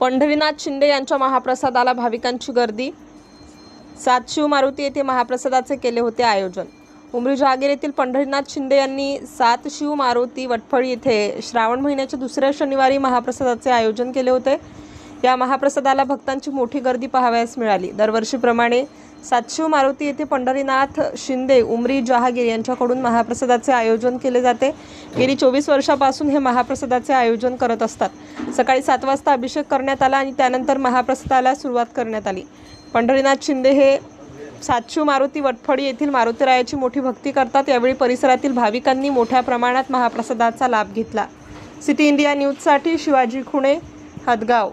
पंढरीनाथ शिंदे यांच्या महाप्रसादाला भाविकांची गर्दी. सातशिव मारुती येथे महाप्रसादाचे केले होते आयोजन. उमरी जहागीर येथील पंढरीनाथ शिंदे यांनी सात शिव मारुती वटफळी येथे श्रावण महिन्याच्या दुसऱ्या शनिवारी महाप्रसादाचे आयोजन केले होते. या महाप्रसादाला भक्तांची मोठी गर्दी पाहावयास मिळाली. दरवर्षीप्रमाणे सातशिव मारुती येथे पंढरीनाथ शिंदे उमरी जहागीर यांच्याकडून महाप्रसादाचे आयोजन केले जाते. गेली चोवीस वर्षापासून हे महाप्रसादाचे आयोजन करत असतात. सकाळी सात वाजता अभिषेक करण्यात आला आणि त्यानंतर महाप्रसादाला सुरुवात करण्यात आली. पंढरीनाथ शिंदे हे सातशिव मारुती वटफळी येथील मारुतीरायाची मोठी भक्ती करतात. यावेळी परिसरातील भाविकांनी मोठ्या प्रमाणात महाप्रसादाचा लाभ घेतला. सिटी इंडिया न्यूजसाठी शिवाजी खुणे हदगाव.